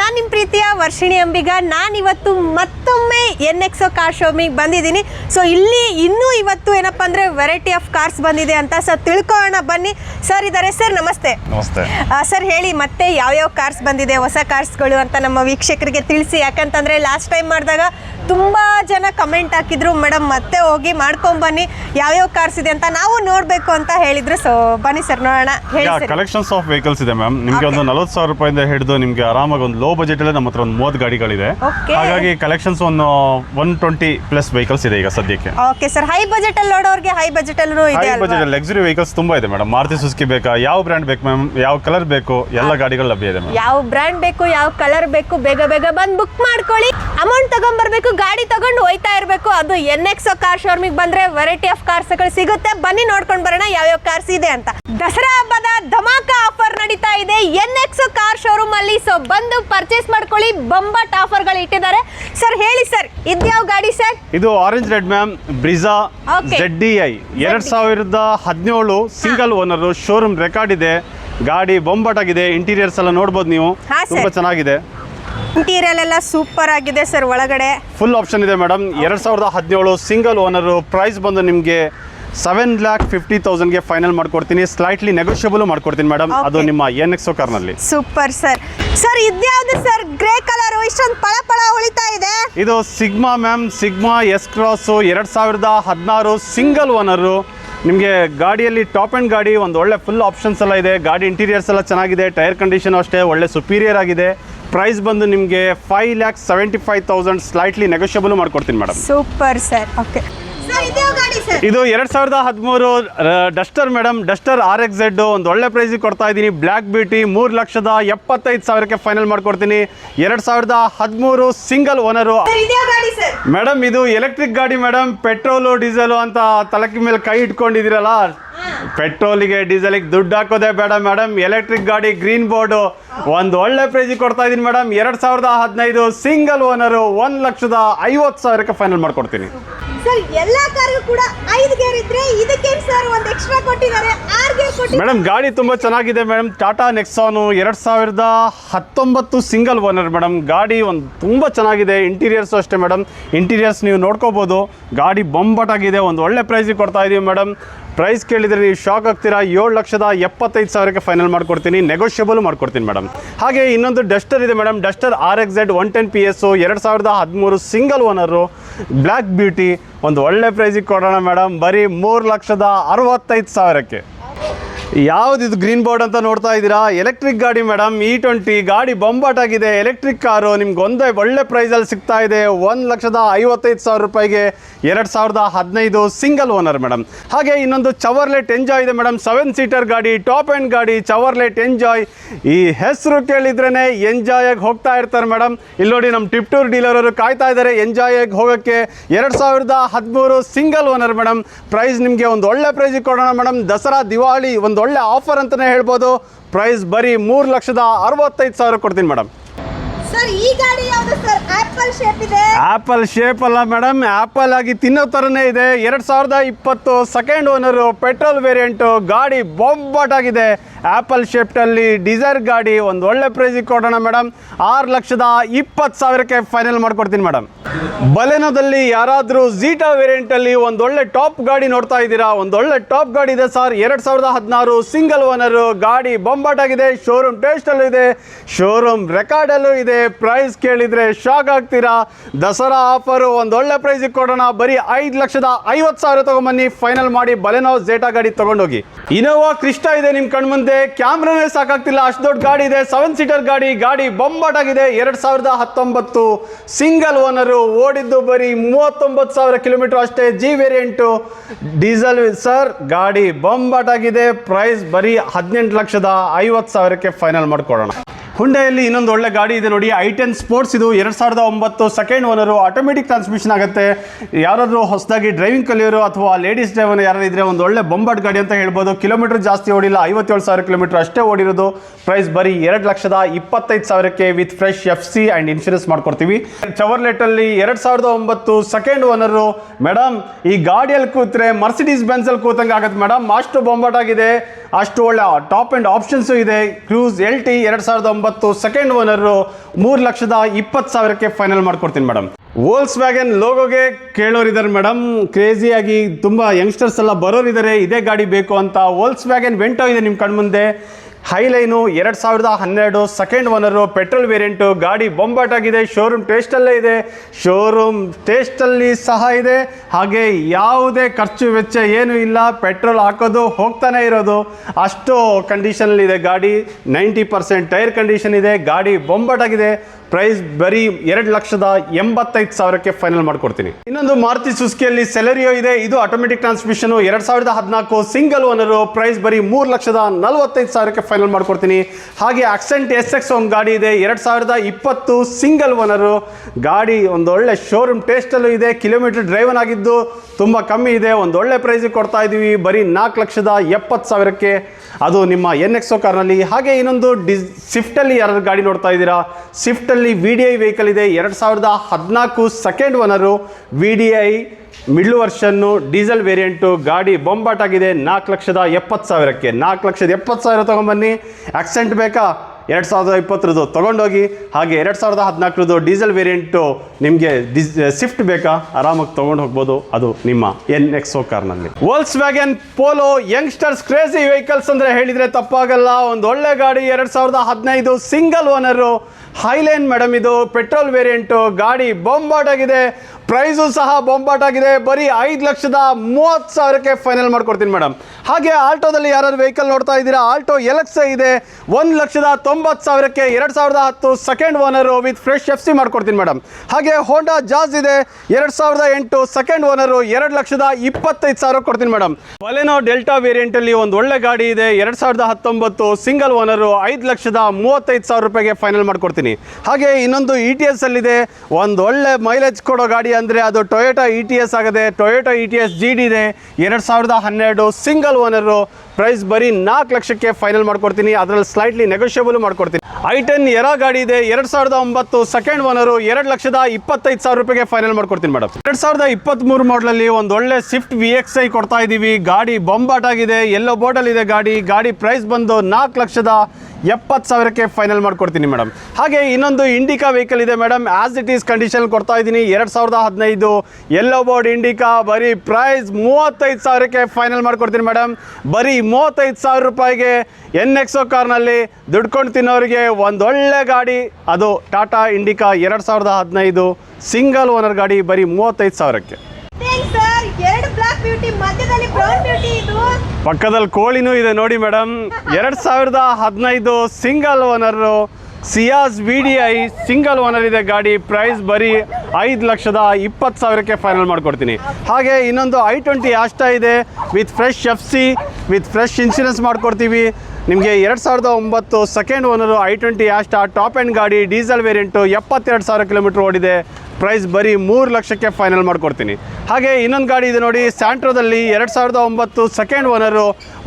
ನಾನು ನಿಮ್ಮ ಪ್ರೀತಿಯ ವರ್ಷಿಣಿ ಅಂಬಿಗ ನಾನಿವತ್ತು ಮತ್ತೊಮ್ಮೆ ಎನ್ ಎಕ್ಸೋ ಕಾರ್ ಶೋಮಿಗೆ ಬಂದಿದ್ದೀನಿ. ಸೊ ಇಲ್ಲಿ ಇನ್ನೂ ಇವತ್ತು ಏನಪ್ಪ ಅಂದರೆ ವೆರೈಟಿ ಆಫ್ ಕಾರ್ಸ್ ಬಂದಿದೆ ಅಂತ ಸೊ ತಿಳ್ಕೊಳ್ಳೋಣ ಬನ್ನಿ. ಸರ್ ಇದ್ದಾರೆ ಸರ್ ನಮಸ್ತೆ. ನಮಸ್ತೆ. ಸರ್ ಹೇಳಿ ಮತ್ತೆ ಯಾವ್ಯಾವ ಕಾರ್ಸ್ ಬಂದಿದೆ ಹೊಸ ಕಾರ್ಸ್ಗಳು ಅಂತ ನಮ್ಮ ವೀಕ್ಷಕರಿಗೆ ತಿಳಿಸಿ. ಯಾಕಂತಂದರೆ ಲಾಸ್ಟ್ ಟೈಮ್ ಮಾಡಿದಾಗ ತುಂಬ ಜನ ಕಮೆಂಟ್ ಹಾಕಿದ್ರು. ಮೇಡಮ್ ಮತ್ತೆ ಹೋಗಿ ಮಾಡ್ಕೊಂಬನ್ನಿ ಯಾವ್ಯಾವ ಕಾರ್ಸ್ ಇದೆ ಅಂತ ನಾವು ನೋಡಬೇಕು ಅಂತ ಹೇಳಿದ್ರು. ಸೊ ಬನ್ನಿ ಸರ್ ನೋಡೋಣ. ಹೇಳಿ ಸರ್ ಕಲೆಕ್ಷನ್ಸ್ ಆಫ್ ವೆಹಿಕಲ್ಸ್ ಇದೆ ಮ್ಯಾಮ್ ನಿಮಗೆ ಒಂದು ನಲವತ್ತು ಸಾವಿರ ರೂಪಾಯಿಂದ ಹಿಡಿದು ನಿಮಗೆ ಆರಾಮಾಗಿ ಒಂದು ಲೋ ಬಜೆಟ್ ಅಲ್ಲಿ ನಮ್ಮ ಹತ್ರ ಒಂದು ಮೂವತ್ತು ಗಾಡಿಗಳಿದೆ. ಹಾಗಾಗಿ ಕಲೆಕ್ಷನ್ಸ್ ಒಂದು ಒನ್ ಟ್ವೆಂಟಿ ಪ್ಲಸ್ ವೆಹಿಕಲ್ಸ್ ಇದೆ ಈಗ ಸದ್ಯಕ್ಕೆ. ಓಕೆ ಸರ್ ಹೈ ಬಜೆಟ್ ಅಲ್ಲಿ ನೋಡೋರಿಗೆ ಹೈ ಬಜೆಟ್ ಅಲ್ಲೂ ಇದೆ ಹೈ ಬಜೆಟ್ ಲಕ್ಸುರಿ ವೆಹಿಕಲ್ಸ್ ತುಂಬಾ ಇದೆ ಮೇಡಮ್ ಮಾರುತಿ ಸುಸ್ಕಿ ಬೇಕಾ? ಯಾವ ಬ್ರ್ಯಾಂಡ್ ಬೇಕು ಮ್ಯಾಮ್ ಯಾವ ಕಲರ್ ಬೇಕು? ಎಲ್ಲ ಗಾಡಿಗಳು ಲಭ್ಯ ಇದೆ ಮ್ಯಾಮ್ ಯಾವ ಬ್ರ್ಯಾಂಡ್ ಬೇಕು ಯಾವ ಕಲರ್ ಬೇಕು ಬೇಗ ಬೇಗ ಬಂದು ಬುಕ್ ಮಾಡ್ಕೊಳ್ಳಿ. ಅಮೌಂಟ್ ತಗೊಂಡ್ಬರ್ಬೇಕು ಗಾಡಿ ತಗೊಂಡು ಹೋಯ್ತಾ ಇರಬೇಕು. ಅದು ಎನ್ ಎಕ್ಸ್ ಕಾರ್ ಶೋರ್ಮಿಗೆ ಬಂದ್ರೆ ವೆರೈಟಿ ಆಫ್ ಕಾರ್ಸ್ಗಳು ಸಿಗುತ್ತೆ. ಬನ್ನಿ ನೋಡ್ಕೊಂಡು ಬರೋಣ ಯಾವ್ಯಾವ ಕಾರ್ಸ್ ಇದೆ ಅಂತ. ದಸರಾ ಹಬ್ಬದ ಧಮಾಕ ಆಫರ್ ನಡೀತಾ ಇದೆ ಎನ್ ಎಕ್ಸ್ ಕಾರ್ ಶೋರೂಮ್ ಅಲ್ಲಿ ಸೊ ಬಂದು ಪರ್ಚೇಸ್ ಮಾಡ್ಕೊಳ್ಳಿ. ಬಂಬಟ್ ಆಫರ್ಗಳು ಇಟ್ಟಿದ್ದಾರೆ. ಸರ್ ಹೇಳಿ ಸರ್ ಇದ್ಯಾವ ಗಾಡಿ ಸರ್ ಇದು orange red ma'am Brezza Okay. Z D I ಎರಡ್ ಸಾವಿರದ ಹದಿನೇಳು ಸಿಂಗಲ್ ಓನರ್ ಶೋರೂಮ್ ರೆಕಾರ್ಡ್ ಇದೆ. ಗಾಡಿ ಬೊಂಬಾಟಾಗಿದೆ ಇಂಟೀರಿಯರ್ಸ್ ಎಲ್ಲ ನೋಡ್ಬೋದು ನೀವು. ಹಾ, ತುಂಬಾ ಚೆನ್ನಾಗಿದೆ. ಇಂಟೀರಿಯರ್ ಎಲ್ಲ ಸೂಪರ್ ಆಗಿದೆ ಸರ್ ಒಳಗಡೆ. ಫುಲ್ ಆಪ್ಷನ್ ಇದೆ ಮೇಡಮ್ ಎರಡ್ ಸಾವಿರದ ಹದಿನೇಳು ಸಿಂಗಲ್ ಓನರ್ ಪ್ರೈಸ್ ಬಂದು ನಿಮಗೆ ಸೆವೆನ್ ಲ್ಯಾಕ್ ಫಿಫ್ಟಿ ತೌಸಂಡ್ಗೆ ಫೈನಲ್ ಮಾಡ್ಕೊಡ್ತೀನಿ. ಸ್ಲೈಟ್ಲಿ ನೆಗೋಷಿಯಬಲ್ ಮಾಡ್ಕೊಡ್ತೀನಿ ಮೇಡಮ್ ಅದು ನಿಮ್ಮ ಎನ್ ಎಕ್ಸೋ ಕಾರ್ನಲ್ಲಿ ಸೂಪರ್ ಸರ್ ಸರ್ ಇದ್ಯಾವುದು ಸರ್ ಗ್ರೇ ಕಲರ್ ಇಷ್ಟೊಂದು ಪಳ ಪಳ ಉಳಿತಾ ಇದೆ. ಇದು Sigma ma'am Sigma S cross ಎರಡು ಸಾವಿರದ ಹದಿನಾರು ಸಿಂಗಲ್ ಓನರು ನಿಮಗೆ ಗಾಡಿಯಲ್ಲಿ ಟಾಪ್ ಆ್ಯಂಡ್ ಗಾಡಿ ಒಂದು ಒಳ್ಳೆ ಫುಲ್ ಆಪ್ಷನ್ಸ್ ಎಲ್ಲ ಇದೆ. ಗಾಡಿ ಇಂಟೀರಿಯರ್ಸ್ ಎಲ್ಲ ಚೆನ್ನಾಗಿದೆ. ಟೈರ್ ಕಂಡೀಷನ್ ಅಷ್ಟೇ ಒಳ್ಳೆ ಸುಪೀರಿಯರ್ ಆಗಿದೆ. ಪ್ರೈಸ್ ಬಂದು ನಿಮಗೆ five lakh seventy five thousand slightly negotiable ಮಾಡ್ಕೊಡ್ತೀನಿ madam super sir okay sir ಇದ್ಯಾವ ಗಾಡಿ ಸರ್ ಇದು ಎರಡ್ ಸಾವಿರದ ಹದಿಮೂರು Duster madam Duster R X Z ಒಂದು ಒಳ್ಳೆ ಪ್ರೈಸಿಗೆ ಕೊಡ್ತಾ ಇದ್ದೀನಿ. ಬ್ಲ್ಯಾಕ್ ಬ್ಯೂಟಿ ಮೂರು ಲಕ್ಷದ ಎಪ್ಪತ್ತೈದು ಸಾವಿರಕ್ಕೆ ಫೈನಲ್ ಮಾಡ್ಕೊಡ್ತೀನಿ. ಎರಡ್ ಸಾವಿರದ ಹದಿಮೂರು ಸಿಂಗಲ್ ಓನರು ಮೇಡಮ್ ಇದು ಎಲೆಕ್ಟ್ರಿಕ್ ಗಾಡಿ ಮೇಡಮ್. ಪೆಟ್ರೋಲು ಡೀಸೆಲು ಅಂತ ತಲಕಿ ಮೇಲೆ ಕೈ ಇಟ್ಕೊಂಡಿದ್ದೀರಲ್ಲ? ಪೆಟ್ರೋಲಿಗೆ ಡೀಸೆಲಿಗೆ ದುಡ್ಡು ಹಾಕೋದೆ ಬೇಡ ಮೇಡಮ್. ಎಲೆಕ್ಟ್ರಿಕ್ ಗಾಡಿ ಗ್ರೀನ್ ಬೋರ್ಡು ಒಂದು ಒಳ್ಳೆ ಪ್ರೈಸಿಗೆ ಕೊಡ್ತಾ ಇದ್ದೀನಿ ಮೇಡಮ್. ಎರಡು ಸಾವಿರದ ಹದಿನೈದು ಸಿಂಗಲ್ ಓನರು ಒಂದು ಲಕ್ಷದ ಐವತ್ತು ಸಾವಿರಕ್ಕೆ ಫೈನಲ್ ಮಾಡ್ಕೊಡ್ತೀನಿ. ಸರ್ ಎಲ್ಲಾ ಕಾರ್ಗೂ ಕೂಡ ಐದು ಗೇರ್ ಇದ್ರೆ ಇದಕ್ಕೇನು ಸರ್ ಒಂದು ಎಕ್ಸ್ಟ್ರಾ ಕೊಟ್ಟಿದ್ದಾರೆ? ಮೇಡಮ್, ಗಾಡಿ ತುಂಬ ಚೆನ್ನಾಗಿದೆ ಮೇಡಮ್. ಟಾಟಾ ನೆಕ್ಸಾನು ಎರಡು ಸಾವಿರದ ಹತ್ತೊಂಬತ್ತು ಸಿಂಗಲ್ ಓನರ್ ಮೇಡಮ್. ಗಾಡಿ ಒಂದು ತುಂಬ ಚೆನ್ನಾಗಿದೆ. ಇಂಟೀರಿಯರ್ಸು ಅಷ್ಟೇ ಮೇಡಮ್. ಇಂಟೀರಿಯರ್ಸ್ ನೀವು ನೋಡ್ಕೋಬೋದು. ಗಾಡಿ ಬೊಂಬಟಾಗಿದೆ. ಒಂದು ಒಳ್ಳೆ ಪ್ರೈಸಿಗೆ ಕೊಡ್ತಾ ಇದೀವಿ ಮೇಡಮ್. ಪ್ರೈಸ್ ಕೇಳಿದರೆ ನೀವು ಶಾಕ್ ಆಗ್ತೀರಾ? ಏಳು ಲಕ್ಷದ ಎಪ್ಪತ್ತೈದು ಸಾವಿರಕ್ಕೆ ಫೈನಲ್ ಮಾಡ್ಕೊಡ್ತೀನಿ. ನೆಗೋಷಿಯಬಲ್ ಮಾಡ್ಕೊಡ್ತೀನಿ ಮೇಡಮ್. ಹಾಗೆ ಇನ್ನೊಂದು ಡಸ್ಟರ್ ಇದೆ madam. Duster R X Z one ten P S ಎರಡು ಸಾವಿರದ ಹದಿಮೂರು ಸಿಂಗಲ್ ಓನರು. ಬ್ಲ್ಯಾಕ್ ಬ್ಯೂಟಿ ಒಂದು ಒಳ್ಳೆ ಪ್ರೈಸಿಗೆ ಕೊಡೋಣ ಮೇಡಮ್. ಬರೀ ಮೂರು ಲಕ್ಷದ ಅರವತ್ತೈದು ಸಾವಿರಕ್ಕೆ. ಯಾವ್ದಿದು ಗ್ರೀನ್ ಬೋರ್ಡ್ ಅಂತ ನೋಡ್ತಾ ಇದ್ದೀರಾ? ಎಲೆಕ್ಟ್ರಿಕ್ ಗಾಡಿ ಮೇಡಮ್ ಇ ಟ್ವೆಂಟಿ ಗಾಡಿ ಬೊಂಬಾಟಾಗಿದೆ ಎಲೆಕ್ಟ್ರಿಕ್ ಕಾರು ನಿಮ್ಗೆ ಒಂದೇ ಒಳ್ಳೆ ಪ್ರೈಸಲ್ಲಿ ಸಿಗ್ತಾ ಇದೆ. ಒಂದು ಲಕ್ಷದ ಐವತ್ತೈದು ಸಾವಿರ ರೂಪಾಯಿಗೆ ಎರಡು ಸಾವಿರದ ಹದಿನೈದು ಸಿಂಗಲ್ ಓನರ್ ಮೇಡಮ್ ಹಾಗೆ ಇನ್ನೊಂದು ಚವರ್ಲೆಟ್ ಎಂಜಾಯ್ ಇದೆ ಮೇಡಮ್ ಸೆವೆನ್ ಸೀಟರ್ ಗಾಡಿ ಟಾಪ್ ಆ್ಯಂಡ್ ಗಾಡಿ, ಚವರ್ಲೆಟ್ ಎಂಜಾಯ್ ಈ ಹೆಸರು ಕೇಳಿದ್ರೇ ಎಂಜಾಯ್ ಆಗಿ ಹೋಗ್ತಾ ಇರ್ತಾರೆ ಮೇಡಮ್ ಇಲ್ಲಿ ನೋಡಿ ನಮ್ಮ ಟಿಪ್ಟೂರ್ ಡೀಲರ್ ಅವರು ಕಾಯ್ತಾ ಇದ್ದಾರೆ ಎಂಜಾಯ್ ಆಗಿ ಹೋಗೋಕ್ಕೆ. ಎರಡು ಸಾವಿರದ ಹದಿಮೂರು ಸಿಂಗಲ್ ಓನರ್ ಮೇಡಮ್ ಪ್ರೈಸ್ ನಿಮಗೆ ಒಂದು ಒಳ್ಳೆ ಪ್ರೈಸಿಗೆ ಕೊಡೋಣ ಮೇಡಮ್ ದಸರಾ, ದಿವಾಳಿ, ಒಂದು ಒಳ್ಳೆ ಆಫರ್ ಅಂತಲೇ ಹೇಳ್ಬೋದು. ಪ್ರೈಸ್ ಬರೀ ಮೂರು ಲಕ್ಷದ ಅರವತ್ತೈದು ಸಾವಿರ ಕೊಡ್ತೀನಿ ಮೇಡಮ್. ಸರ್, ಈ ಗಾಡಿ ಯಾವುದು ಸರ್? ಆಪಲ್ ಶೇಪ್ ಇದೆ. ಆಪಲ್ ಶೇಪ್ ಅಲ್ಲ ಮೇಡಮ್ ಆಪಲ್ ಆಗಿ ತಿನ್ನೋ ತರನೇ ಇದೆ. ಎರಡು ಸಾವಿರದ ಇಪ್ಪತ್ತು ಸೆಕೆಂಡ್ ಓನರು ಪೆಟ್ರೋಲ್ ವೇರಿಯಂಟು ಗಾಡಿ ಬೊಂಬಾಟ್ ಆಗಿದೆ. ಆ್ಯಪಲ್ ಶೇಪ್ಟಲ್ಲಿ ಡಿಸೈರ್ ಗಾಡಿ, ಒಂದು ಒಳ್ಳೆ ಪ್ರೈಸಿಗೆ ಕೊಡೋಣ ಮೇಡಮ್ ಆರು ಲಕ್ಷದ ಇಪ್ಪತ್ತು ಸಾವಿರಕ್ಕೆ ಫೈನಲ್ ಮಾಡ್ಕೊಡ್ತೀನಿ ಮೇಡಮ್ ಬಲೆನೋದಲ್ಲಿ ಯಾರಾದರೂ ಝೀಟಾ ವೇರಿಯಂಟಲ್ಲಿ ಒಳ್ಳೆ ಟಾಪ್ ಗಾಡಿ ನೋಡ್ತಾ ಇದ್ದೀರಾ? ಒಂದು ಒಳ್ಳೆ ಟಾಪ್ ಗಾಡಿ ಇದೆ ಸರ್. ಎರಡು ಸಾವಿರದ ಹದಿನಾರು ಸಿಂಗಲ್ ಓನರು ಗಾಡಿ ಬೊಂಬಾಟಾಗಿದೆ ಶೋರೂಮ್ ಟೇಸ್ಟಲ್ಲೂ ಇದೆ. ಶೋರೂಮ್ ರೆಕಾರ್ಡಲ್ಲೂ ಇದೆ. ಪ್ರೈಸ್ ಕೇಳಿದರೆ ಶಾಕ್ ಆಗ್ತೀರಾ? ದಸರಾ ಆಫರು ಒಂದು ಒಳ್ಳೆ ಪ್ರೈಸಿಗೆ ಕೊಡೋಣ. ಬರೀ ಐದು ಲಕ್ಷದ ಐವತ್ತು ಸಾವಿರ ತೊಗೊಂಬನ್ನಿ. ಫೈನಲ್ ಮಾಡಿ ಬಲೆನೋ ಜೇಟಾ ಗಾಡಿ ತೊಗೊಂಡೋಗಿ. ಇನೋವಾ ಕ್ರಿಸ್ಟಾ ಇದೆ ನಿಮ್ಮ ಕಣ್ಮುಂದೆ. ಕ್ಯಾಮ್ರಾನೇ ಸಾಕಾಗ್ತಿಲ್ಲ. ಅಷ್ಟು ದೊಡ್ಡ ಗಾಡಿ ಇದೆ. ಸೆವೆನ್ ಸೀಟರ್ ಗಾಡಿ. ಗಾಡಿ ಬೊಂಬಾಟ್ ಆಗಿದೆ. ಎರಡು ಸಾವಿರದ ಹತ್ತೊಂಬತ್ತು ಸಿಂಗಲ್ ಓನರು ಓಡಿದ್ದು ಬರೀ ಮೂವತ್ತೊಂಬತ್ತು ಸಾವಿರ ಕಿಲೋಮೀಟರ್ ಅಷ್ಟೇ. ಜಿ ವೇರಿಯಂಟು ಡೀಸೆಲ್ ಸರ್ ಗಾಡಿ ಬೊಂಬಾಟ್ ಆಗಿದೆ. ಪ್ರೈಸ್ ಬರೀ ಹದಿನೆಂಟು ಲಕ್ಷದ ಐವತ್ತು ಸಾವಿರಕ್ಕೆ ಫೈನಲ್ ಮಾಡಿಕೊಡೋಣ ಹುಂಡೆಯಲ್ಲಿ ಇನ್ನೊಂದು ಒಳ್ಳೆ ಗಾಡಿ ಇದೆ ನೋಡಿ, ಐ ಟೆನ್ ಸ್ಪೋರ್ಟ್ಸ್ ಇದು ಎರಡು ಸಾವಿರದ ಒಂಬತ್ತು ಸೆಕೆಂಡ್ ಓನರು ಆಟೋಮೆಟಿಕ್ ಟ್ರಾನ್ಸ್ಮಿಷನ್ ಆಗುತ್ತೆ. ಯಾರಾದರೂ ಹೊಸದಾಗಿ ಡ್ರೈವಿಂಗ್ ಕಲಿಯೋರು ಅಥವಾ ಲೇಡೀಸ್ ಡ್ರೈವರ್ ಯಾರು ಇದ್ರೆ ಒಂದು ಒಳ್ಳೆ ಬೊಂಬಾಟ್ ಗಾಡಿ ಅಂತ ಹೇಳ್ಬೋದು. ಕಿಲೋಮೀಟರ್ ಜಾಸ್ತಿ ಓಡಿಲ್ಲ, ಐವತ್ತೇಳು ಸಾವಿರ ಕಿಲೋಮೀಟರ್ ಅಷ್ಟೇ ಓಡಿರೋದು. ಪ್ರೈಸ್ ಬರೀ ಎರಡು ಲಕ್ಷದ ಇಪ್ಪತ್ತೈದು ಸಾವಿರಕ್ಕೆ with fresh F C and insurance ಮಾಡ್ಕೊಡ್ತೀವಿ. ಚವರ್ಲೆಟಲ್ಲಿ ಎರಡು ಸಾವಿರದ ಒಂಬತ್ತು ಸೆಕೆಂಡ್ ಓನರು ಮೇಡಮ್ ಈ ಗಾಡಿಯಲ್ಲಿ ಕೂತ್ರೆ ಮರ್ಸಿಡೀಸ್ ಬೆನ್ಸಲ್ಲಿ ಕೂತಂಗೆ ಆಗುತ್ತೆ ಮೇಡಮ್ ಅಷ್ಟು ಬೊಂಬಾಟ್ ಆಗಿದೆ. ಅಷ್ಟು ಒಳ್ಳೆ ಟಾಪ್ ಆ್ಯಂಡ್ ಆಪ್ಷನ್ಸು ಇದೆ. ಕ್ರೂಸ್ ಎಲ್ ಟಿ ಎರಡು ಸಾವಿರದ ಹತ್ತೊಂಬತ್ತು ಸೆಕೆಂಡ್ ಓನರು ಮೂರು ಲಕ್ಷದ ಇಪ್ಪತ್ತು ಸಾವಿರಕ್ಕೆ ಫೈನಲ್ ಮಾಡ್ಕೊಡ್ತೀನಿ ಮೇಡಮ್ ವೋಲ್ಸ್ ವ್ಯಾಗನ್ ಲೋಗೋಗೆ ಕೇಳೋರಿದ್ದಾರೆ ಮೇಡಮ್ ಕ್ರೇಜಿಯಾಗಿ ತುಂಬ ಯಂಗ್ಸ್ಟರ್ಸ್ ಎಲ್ಲ ಬರೋರಿದ್ದಾರೆ ಇದೇ ಗಾಡಿ ಬೇಕು ಅಂತ ವೋಲ್ಸ್ ವ್ಯಾಗನ್ ವೆಂಟೋ ಇದೆ ನಿಮ್ಮ ಕಣ್ಮುಂದೆ. ಹೈಲೈನು ಎರಡು ಸಾವಿರದ ಹನ್ನೆರಡು ಸೆಕೆಂಡ್ ಓನರು ಪೆಟ್ರೋಲ್ ವೇರಿಯಂಟು ಗಾಡಿ ಬೊಂಬಾಟ್ ಆಗಿದೆ ಶೋರೂಮ್ ಟೇಸ್ಟಲ್ಲೇ ಇದೆ. ಶೋರೂಮ್ ಟೇಸ್ಟಲ್ಲಿ ಸಹ ಇದೆ. ಹಾಗೆ ಯಾವುದೇ ಖರ್ಚು ವೆಚ್ಚ ಏನೂ ಇಲ್ಲ. ಪೆಟ್ರೋಲ್ ಹಾಕೋದು ಹೋಗ್ತಾನೆ ಇರೋದು. ಅಷ್ಟು ಕಂಡೀಷನಲ್ಲಿದೆ ಗಾಡಿ. ನೈಂಟಿ ಪರ್ಸೆಂಟ್ ಟೈರ್ ಕಂಡೀಷನ್ ಇದೆ. ಗಾಡಿ ಬೊಂಬಾಟ್ ಆಗಿದೆ ಪ್ರೈಸ್ ಬರೀ ಎರಡು ಲಕ್ಷದ ಎಂಬತ್ತೈದು ಸಾವಿರಕ್ಕೆ ಫೈನಲ್ ಮಾಡಿಕೊಡ್ತೀನಿ. ಇನ್ನೊಂದು ಮಾರುತಿ ಸುಸ್ಕಿಯಲ್ಲಿ ಸೆಲೆರಿಯೋ ಇದೆ. ಇದು ಆಟೋಮೆಟಿಕ್ ಟ್ರಾನ್ಸ್ಮಿಷನ್ ಎರಡು ಸಾವಿರದ ಹದಿನಾಲ್ಕು ಸಿಂಗಲ್ ಓನರು ಪ್ರೈಸ್ ಬರೀ ಮೂರು ಲಕ್ಷದ ನಲವತ್ತೈದು ಸಾವಿರಕ್ಕೆ ಫೈನಲ್ ಮಾಡಿಕೊಡ್ತೀನಿ. ಹಾಗೆ ಆಕ್ಸೆಂಟ್ ಎಸ್ ಎಕ್ಸ್ ಒಂದು ಗಾಡಿ ಇದೆ. ಎರಡು ಸಾವಿರದ ಇಪ್ಪತ್ತು ಸಿಂಗಲ್ ಓನರು ಗಾಡಿ ಒಂದು ಒಳ್ಳೆ ಶೋರೂಮ್ ಟೇಸ್ಟಲ್ಲೂ ಇದೆ. ಕಿಲೋಮೀಟರ್ ಡ್ರೈವನ್ ಆಗಿದ್ದು ತುಂಬ ಕಮ್ಮಿ ಇದೆ. ಒಂದು ಒಳ್ಳೆ ಪ್ರೈಸಿಗೆ ಕೊಡ್ತಾ ಇದ್ದೀವಿ. ಬರೀ ನಾಲ್ಕು ಲಕ್ಷದ ಎಪ್ಪತ್ತು ಸಾವಿರಕ್ಕೆ. ಅದು ನಿಮ್ಮ ಎನ್ ಎಕ್ಸೋ ಕಾರ್ನಲ್ಲಿ ಹಾಗೆ ಇನ್ನೊಂದು ಡಿ ಸ್ವಿಫ್ಟಲ್ಲಿ ಯಾರು ಗಾಡಿ ನೋಡ್ತಾ ಇದ್ದೀರಾ? ಸ್ವಿಫ್ಟಲ್ಲಿ ವಿ ಡಿ ಐ ವೆಹಿಕಲ್ ಇದೆ. ಎರಡು ಸಾವಿರದ ಹದಿನಾಲ್ಕು second owner V D I middle version diesel variant ಗಾಡಿ ಬೊಂಬಾಟಾಗಿದೆ. ನಾಲ್ಕು ಲಕ್ಷದ ಎಪ್ಪತ್ತು ಸಾವಿರಕ್ಕೆ. ನಾಲ್ಕು ಲಕ್ಷದ ಎಪ್ಪತ್ತು ಸಾವಿರ ತೊಗೊಂಬನ್ನಿ. ಆಕ್ಸೆಂಟ್ ಬೇಕಾ? ಎರಡು ಸಾವಿರದ ಇಪ್ಪತ್ತರದ್ದು ತೊಗೊಂಡೋಗಿ. ಹಾಗೆ ಎರಡು ಸಾವಿರದ ಹದಿನಾಲ್ಕರದ್ದು ಡೀಸೆಲ್ ವೇರಿಯಂಟು ನಿಮಗೆ ಡಿಸ್ ಸ್ವಿಫ್ಟ್ ಬೇಕಾ? ಆರಾಮಾಗಿ ತೊಗೊಂಡು ಹೋಗ್ಬೋದು. ಅದು ನಿಮ್ಮ ಎನ್ ಎಕ್ಸೋ ಕಾರ್ನಲ್ಲಿ. Volkswagen Polo youngsters crazy vehicles ಅಂದರೆ ಹೇಳಿದರೆ ತಪ್ಪಾಗಲ್ಲ. ಒಂದು ಒಳ್ಳೆ ಗಾಡಿ ಎರಡು ಸಾವಿರದ ಹದಿನೈದು ಸಿಂಗಲ್ ಓನರು ಹೈಲೈನ್ ಮೇಡಮ್ ಇದು ಪೆಟ್ರೋಲ್ ವೇರಿಯಂಟು ಗಾಡಿ ಬೊಂಬಾಟ್ ಆಗಿದೆ. ಪ್ರೈಸು ಸಹ ಬೊಂಬಾಟ್ ಆಗಿದೆ. ಬರೀ ಐದು ಲಕ್ಷದ ಮೂವತ್ತು ಸಾವಿರಕ್ಕೆ ಫೈನಲ್ ಮಾಡ್ಕೊಡ್ತೀನಿ ಮೇಡಮ್. ಹಾಗೆ ಆಲ್ಟೋದಲ್ಲಿ ಯಾರಾದ್ರು ವೆಹಿಕಲ್ ನೋಡ್ತಾ ಇದ್ದೀರಾ? ಆಲ್ಟೋ ಎಲೆಕ್ಸ ಇದೆ. ಒಂದು ಲಕ್ಷದ ತೊಂಬತ್ತು ಸಾವಿರಕ್ಕೆ ಎರಡು ಸಾವಿರದ ಹತ್ತು second owner with fresh F C ಮಾಡ್ಕೊಡ್ತೀನಿ ಮೇಡಮ್. ಹಾಗೆ ಹೋಂಡಾ ಜಾಸ್ ಇದೆ. ಎರಡು ಸಾವಿರದ ಎಂಟು ಸೆಕೆಂಡ್ ಓನರು ಎರಡು ಲಕ್ಷದ ಇಪ್ಪತ್ತೈದು ಸಾವಿರ ಕೊಡ್ತೀನಿ ಮೇಡಮ್. ಬಲೆನೋ ಡೆಲ್ಟಾ ವೇರಿಯಂಟಲ್ಲಿ ಒಂದು ಒಳ್ಳೆ ಗಾಡಿ ಇದೆ. ಎರಡು ಸಾವಿರದ ಹತ್ತೊಂಬತ್ತು ಸಿಂಗಲ್ ಓನರು ಐದು ಲಕ್ಷದ ಮೂವತ್ತೈದು ಸಾವಿರ ರೂಪಾಯಿಗೆ ಫೈನಲ್ ಮಾಡ್ಕೊಡ್ತೀನಿ. ಹಾಗೆ ಇನ್ನೊಂದು ಇ ಟಿ ಎಸ್ ಅಲ್ಲಿದೆ. ಒಂದು ಒಳ್ಳೆ ಮೈಲೇಜ್ ಕೊಡೋ ಗಾಡಿ ಅಂದರೆ ಅದು ಟೊಯೋಟಾ ಇ ಟಿ ಎಸ್ ಆಗಿದೆ. Toyota E T S G D ಇದೆ. ಎರಡು ಸಾವಿರದ ಹನ್ನೆರಡು ಸಿಂಗಲ್ ಓನರು ಪ್ರೈಸ್ ಬರೀ ನಾಲ್ಕು ಲಕ್ಷಕ್ಕೆ ಫೈನಲ್ ಮಾಡ್ಕೊಡ್ತೀನಿ. ಅದರಲ್ಲಿ ಸ್ಲೈಟ್ಲಿ ನೆಗೋಷಿಯಬಲ್ ಮಾಡ್ಕೊಡ್ತೀನಿ. ಐ ಟೆನ್ ಎರಾ ಗಾಡಿ ಇದೆ. ಎರಡು ಸಾವಿರದ ಒಂಬತ್ತು ಸೆಕೆಂಡ್ ಓನರು ಎರಡು ಲಕ್ಷದ ಇಪ್ಪತ್ತೈದು ಸಾವಿರ ರೂಪಾಯಿಗೆ ಫೈನಲ್ ಮಾಡ್ಕೊಡ್ತೀನಿ ಮೇಡಮ್ ಎರಡು ಸಾವಿರದ ಇಪ್ಪತ್ತ್ಮೂರು ಮಾಡಲಲ್ಲಿ ಒಂದು ಒಳ್ಳೆ ಸ್ವಿಫ್ಟ್ ವಿ ಎಕ್ಸ್ ಐ ಕೊಡ್ತಾ ಇದ್ದೀವಿ. ಗಾಡಿ ಬೊಂಬಾಟಾಗಿದೆ ಎಲ್ಲೋ ಬೋರ್ಡಲ್ಲಿದೆ ಗಾಡಿ. ಗಾಡಿ ಪ್ರೈಸ್ ಬಂದು ನಾಲ್ಕು ಲಕ್ಷದ ಎಪ್ಪತ್ತು ಸಾವಿರಕ್ಕೆ ಫೈನಲ್ ಮಾಡ್ಕೊಡ್ತೀನಿ ಮೇಡಮ್ ಹಾಗೆ ಇನ್ನೊಂದು ಇಂಡಿಕಾ ವೆಹಿಕಲ್ ಇದೆ madam as it is condition ಕೊಡ್ತಾ ಇದ್ದೀನಿ. ಎರಡು ಸಾವಿರದ ಹದಿನೈದು ಎಲ್ಲೋ ಬೋರ್ಡ್ ಇಂಡಿಕಾ ಬರೀ ಪ್ರೈಸ್ ಮೂವತ್ತೈದು ಸಾವಿರಕ್ಕೆ ಫೈನಲ್ ಮಾಡ್ಕೊಡ್ತೀನಿ ಮೇಡಮ್ ಬರೀ ಮೂವತ್ತೈದು ಸಾವಿರ ರೂಪಾಯಿಗೆ ಎನ್ ಎಕ್ಸೋ ಕಾರ್ನಲ್ಲಿ ದುಡ್ಕೊಂಡು ತಿನ್ನೋರಿಗೆ ಒಂದೊಳ್ಳೆ ಗಾಡಿ. ಅದು ಟಾಟಾ ಇಂಡಿಕಾ ಎರಡು ಸಾವಿರದ ಹದಿನೈದು ಸಿಂಗಲ್ ಓನರ್ ಗಾಡಿ ಬರೀ ಮೂವತ್ತೈದು ಸಾವಿರಕ್ಕೆ. ಪಕ್ಕದಲ್ಲಿ ಕೋಳಿನೂ ಇದೆ ನೋಡಿ ಮೇಡಮ್ ಎರಡು ಸಾವಿರದ ಹದಿನೈದು single owner Ciaz V D I single owner ಇದೆ ಗಾಡಿ. ಪ್ರೈಸ್ ಬರೀ ಐದು ಲಕ್ಷದ ಇಪ್ಪತ್ತು ಸಾವಿರಕ್ಕೆ ಫೈನಲ್ ಮಾಡಿಕೊಡ್ತೀನಿ. ಹಾಗೆ ಇನ್ನೊಂದು ಐ ಟ್ವೆಂಟಿ ಆಸ್ಟಾ ಇದೆ with fresh F C with fresh insurance ಮಾಡಿಕೊಡ್ತೀವಿ. ನಿಮಗೆ ಎರಡು ಸಾವಿರದ ಒಂಬತ್ತು second owner I twenty Asta top end ಗಾಡಿ ಡೀಸೆಲ್ ವೇರಿಯಂಟು ಎಪ್ಪತ್ತೆರಡು ಸಾವಿರ ಕಿಲೋಮೀಟ್ರ್ ಓಡಿದೆ. ಪ್ರೈಸ್ ಬರೀ ಮೂರು ಲಕ್ಷಕ್ಕೆ ಫೈನಲ್ ಮಾಡಿಕೊಡ್ತೀನಿ. ಹಾಗೆ ಇನ್ನೊಂದು ಗಾಡಿ ಇದೆ ನೋಡಿ ಸ್ಯಾಂಟ್ರೋದಲ್ಲಿ ಎರಡು ಸಾವಿರದ ಒಂಬತ್ತು ಸೆಕೆಂಡ್ ಓನರು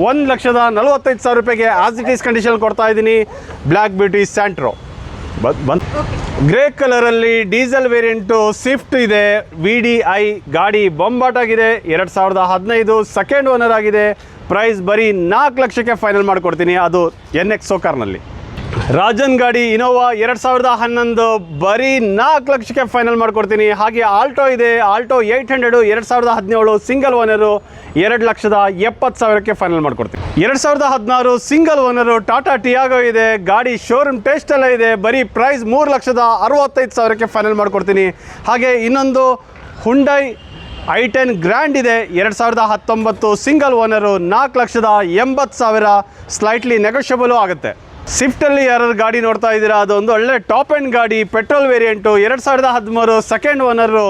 ಒಂದು ಲಕ್ಷದ ನಲವತ್ತೈದು ಸಾವಿರ ರೂಪಾಯಿಗೆ ಆಸ್ ಇಟ್ ಈಸ್ ಕಂಡೀಷನ್ ಕೊಡ್ತಾ ಇದ್ದೀನಿ. ಬ್ಲ್ಯಾಕ್ ಬ್ಯೂಟಿ ಸ್ಯಾಂಟ್ರೋ ಗ್ರೇ ಕಲರಲ್ಲಿ ಡೀಸೆಲ್ ವೇರಿಯಂಟು ಸ್ವಿಫ್ಟ್ ಇದೆ. ವಿ ಡಿ ಐ ಗಾಡಿ ಬೊಂಬಾಟ್ ಆಗಿದೆ ಎರಡು ಸಾವಿರದ ಹದಿನೈದು ಸೆಕೆಂಡ್ ಓನರ್ ಆಗಿದೆ. ಪ್ರೈಸ್ ಬರೀ ನಾಲ್ಕು ಲಕ್ಷಕ್ಕೆ ಫೈನಲ್ ಮಾಡಿಕೊಡ್ತೀನಿ. ಅದು ಎನ್ ಎಕ್ಸೋ ಕಾರ್ನಲ್ಲಿ ರಾಜನ್ ಗಾಡಿ ಇನೋವಾ ಎರಡು ಸಾವಿರದ ಹನ್ನೊಂದು ಬರೀ ನಾಲ್ಕು ಲಕ್ಷಕ್ಕೆ ಫೈನಲ್ ಮಾಡ್ಕೊಡ್ತೀನಿ. ಹಾಗೆ ಆಲ್ಟೋ ಇದೆ. ಆಲ್ಟೋ ಏಯ್ಟ್ ಹಂಡ್ರೆಡು ಎರಡು ಸಾವಿರದ ಹದಿನೇಳು ಸಿಂಗಲ್ ಓನರು ಎರಡು ಲಕ್ಷದ ಎಪ್ಪತ್ತು ಸಾವಿರಕ್ಕೆ ಫೈನಲ್ ಮಾಡ್ಕೊಡ್ತೀನಿ. ಎರಡು ಸಾವಿರದ ಹದಿನಾರು ಸಿಂಗಲ್ ಓನರು ಟಾಟಾ ಟಿಯಾಗೋ ಇದೆ. ಗಾಡಿ ಶೋರೂಮ್ ಟೆಸ್ಟ್ ಎಲ್ಲ ಇದೆ. ಬರೀ ಪ್ರೈಸ್ ಮೂರು ಲಕ್ಷದ ಅರವತ್ತೈದು ಸಾವಿರಕ್ಕೆ ಫೈನಲ್ ಮಾಡಿಕೊಡ್ತೀನಿ. ಹಾಗೆ ಇನ್ನೊಂದು ಹುಂಡೈ ಐ ಟೆನ್ ಗ್ರ್ಯಾಂಡ್ ಇದೆ. ಎರಡು ಸಾವಿರದ ಹತ್ತೊಂಬತ್ತು ಸಿಂಗಲ್ ಓನರು ನಾಲ್ಕು ಲಕ್ಷದ ಎಂಬತ್ತು ಸಾವಿರ ಸ್ಲೈಟ್ಲಿ ನೆಗೋಷಿಯಬಲು ಆಗುತ್ತೆ. ಸ್ವಿಫ್ಟಲ್ಲಿ ಯಾರು ಗಾಡಿ ನೋಡ್ತಾ ಇದ್ದೀರಾ, ಅದೊಂದು ಒಳ್ಳೆ ಟಾಪ್ ಆ್ಯಂಡ್ ಗಾಡಿ ಪೆಟ್ರೋಲ್ ವೇರಿಯಂಟು ಎರಡು ಸಾವಿರದ ಹದಿಮೂರು ಸೆಕೆಂಡ್ ಓನರು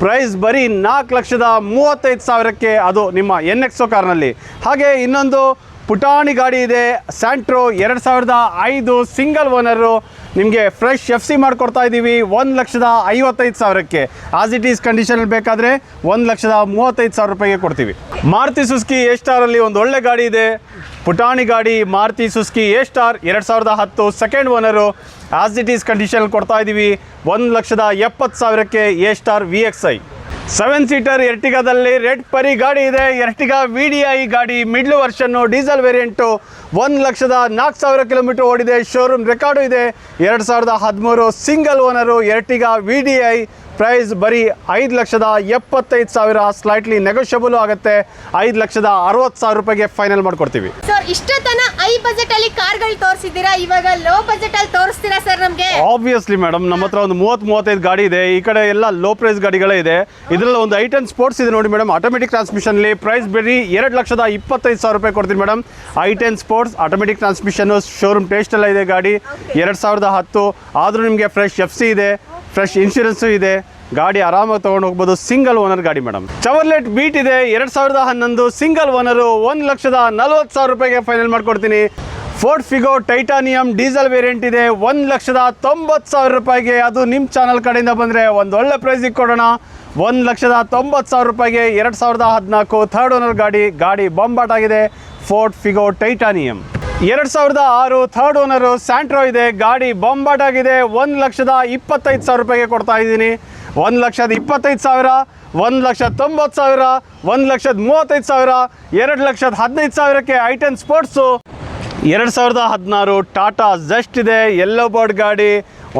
ಪ್ರೈಸ್ ಬರೀ ನಾಲ್ಕು ಲಕ್ಷದ ಮೂವತ್ತೈದು ಸಾವಿರಕ್ಕೆ ಅದು ನಿಮ್ಮ ಎನ್ ಎಕ್ಸೋ ಕಾರ್ನಲ್ಲಿ ಹಾಗೆ ಇನ್ನೊಂದು ಪುಟಾಣಿ ಗಾಡಿ ಇದೆ. ಸ್ಯಾಂಟ್ರೋ ಎರಡು ಸಾವಿರದ ಐದು ಸಿಂಗಲ್ ಓನರು. ನಿಮಗೆ ಫ್ರೆಶ್ ಎಫ್ ಸಿ ಮಾಡಿಕೊಡ್ತಾ ಇದ್ದೀವಿ ಒಂದು ಲಕ್ಷದ ಐವತ್ತೈದು ಸಾವಿರಕ್ಕೆ. ಆಸ್ ಇಟ್ ಈಸ್ ಕಂಡೀಷನಲ್ಲಿ ಬೇಕಾದರೆ ಒಂದು ಲಕ್ಷದ ಮೂವತ್ತೈದು ಸಾವಿರ ರೂಪಾಯಿಗೆ ಕೊಡ್ತೀವಿ. ಮಾರುತಿ ಸುಸ್ಕಿ ಎ ಸ್ಟಾರಲ್ಲಿ ಒಂದು ಒಳ್ಳೆ ಗಾಡಿ ಇದೆ. ಪುಟಾಣಿ ಗಾಡಿ ಮಾರುತಿ ಸುಸ್ಕಿ ಎ ಸ್ಟಾರ್ ಎರಡು ಸಾವಿರದ ಹತ್ತು second owner as it is ಕಂಡೀಷನಲ್ಲಿ ಕೊಡ್ತಾ ಇದ್ದೀವಿ ಒಂದು ಲಕ್ಷದ ಎಪ್ಪತ್ತು ಸಾವಿರಕ್ಕೆ A star V X I seven seater ಎರ್ಟಿಗಾದಲ್ಲಿ red ಪರಿ ಗಾಡಿ ಇದೆ. ಎರ್ಟಿಗಾ ವಿ ಡಿ ಐ ಗಾಡಿ ಮಿಡ್ಲ್ ವರ್ಷನ್ನು ಡೀಸೆಲ್ ವೇರಿಯಂಟು ಒಂದು ಲಕ್ಷದ ನಾಲ್ಕು ಸಾವಿರ ಕಿಲೋಮೀಟರ್ ಓಡಿದೆ. ಶೋರೂಮ್ ರೆಕಾರ್ಡು ಇದೆ. ಎರಡು ಸಾವಿರದ ಹದಿಮೂರು single owner Ertiga V D I price ಬರೀ ಐದು ಲಕ್ಷದ ಎಪ್ಪತ್ತೈದು ಸಾವಿರ ಸ್ಲೈಟ್ಲಿ ನೆಗೋಷಿಯಬಲ್ ಆಗುತ್ತೆ. ಐದು ಲಕ್ಷದ ಅರವತ್ತು ಸಾವಿರ ರೂಪಾಯಿಗೆ ಫೈನಲ್ ಮಾಡ್ಕೊಡ್ತೀವಿ. ಸರ್ ಇಷ್ಟತನ ಐ ಬಜೆಟ್ ಅಲ್ಲಿ ಕಾರ್ಗಳು ತೋರಿಸಿದ್ದೀರಾ? ಇವಾಗ ಲೋ ಬಜೆಟ್ ಅಲ್ಲಿ ತೋರಿಸ್ತೀರಾ ಸರ್ ನಮಗೆ? ಆಬ್ವಿಯಸ್ಲಿ ಮೇಡಮ್ ನಮ್ಮ ಹತ್ರ ಒಂದು ಮೂವತ್ತು ಮೂವತ್ತೈದು ಗಾಡಿ ಇದೆ. ಈ ಕಡೆ ಎಲ್ಲ ಲೋ ಪ್ರೈಸ್ ಗಾಡಿಗಳೇ ಇದೆ. ಇದರಲ್ಲಿ ಒಂದು ಐಟನ್ ಸ್ಪೋರ್ಟ್ಸ್ ಇದೆ ನೋಡಿ ಮೇಡಮ್ ಆಟೋಮೆಟಿಕ್ ಟ್ರಾನ್ಸ್ಮಿಷನ್ಲಿ ಪ್ರೈಸ್ ಬರೀ ಎರಡು ಲಕ್ಷದ ಇಪ್ಪತ್ತೈದು ಸಾವಿರ ರೂಪಾಯಿ ಕೊಡ್ತೀನಿ madam I ten sports automatic transmission showroom taste ಎಲ್ಲ ಇದೆ ಗಾಡಿ. ಎರಡು ಸಾವಿರದ ಹತ್ತು. ಆದರೂ ನಿಮಗೆ ಫ್ರೆಶ್ ಎಫ್ ಸಿ ಇದೆ. ಫ್ರೆಶ್ ಇನ್ಶೂರೆನ್ಸು ಇದೆ. ಗಾಡಿ ಆರಾಮಾಗಿ ತೊಗೊಂಡು ಹೋಗ್ಬೋದು. ಸಿಂಗಲ್ ಓನರ್ ಗಾಡಿ ಮೇಡಮ್ ಚವರ್ಲೆಟ್ ಬೀಟ್ ಇದೆ. ಎರಡು ಸಾವಿರದ ಹನ್ನೊಂದು ಸಿಂಗಲ್ ಓನರು ಒಂದು ಲಕ್ಷದ ನಲ್ವತ್ತು ಸಾವಿರ ರೂಪಾಯಿಗೆ ಫೈನಲ್ ಮಾಡಿಕೊಡ್ತೀನಿ. Ford Figo Titanium diesel variant ಇದೆ. ಒಂದು ಲಕ್ಷದ ತೊಂಬತ್ತು ಸಾವಿರ ರೂಪಾಯಿಗೆ ಅದು ನಿಮ್ಮ ಚಾನಲ್ ಕಡೆಯಿಂದ ಬಂದರೆ ಒಂದು ಒಳ್ಳೆ ಪ್ರೈಸಿಗೆ ಕೊಡೋಣ. ಒಂದು ಲಕ್ಷದ ತೊಂಬತ್ತು ಸಾವಿರ ರೂಪಾಯಿಗೆ ಎರಡು ಸಾವಿರದ ಹದಿನಾಲ್ಕು ಥರ್ಡ್ ಓನರ್ ಗಾಡಿ ಗಾಡಿ ಬೊಂಬಾಟ್ ಆಗಿದೆ ಫೋರ್ಡ್ ಫಿಗೋ ಟೈಟಾನಿಯಂ ಎರಡು ಸಾವಿರದ ಆರು ಥರ್ಡ್ ಓನರು ಸ್ಯಾಂಟ್ರೋ ಇದೆ. ಗಾಡಿ ಬೊಂಬಾಟ್ ಆಗಿದೆ. ಒಂದು ಲಕ್ಷದ ಇಪ್ಪತ್ತೈದು ಸಾವಿರ ರೂಪಾಯಿಗೆ ಕೊಡ್ತಾ ಇದ್ದೀನಿ. ಒಂದು ಲಕ್ಷದ ಇಪ್ಪತ್ತೈದು ಸಾವಿರ, ಒಂದು ಲಕ್ಷ ತೊಂಬತ್ತು ಸಾವಿರ, ಒಂದು ಲಕ್ಷದ ಮೂವತ್ತೈದು ಸಾವಿರ, ಎರಡು ಲಕ್ಷದ ಹದಿನೈದು ಸಾವಿರಕ್ಕೆ ಐಟನ್ ಸ್ಪೋರ್ಟ್ಸು ಎರಡು ಸಾವಿರದ ಹದಿನಾರು ಟಾಟಾ ಜಸ್ಟ್ ಇದೆ ಎಲ್ಲೋ ಬೋರ್ಡ್ ಗಾಡಿ.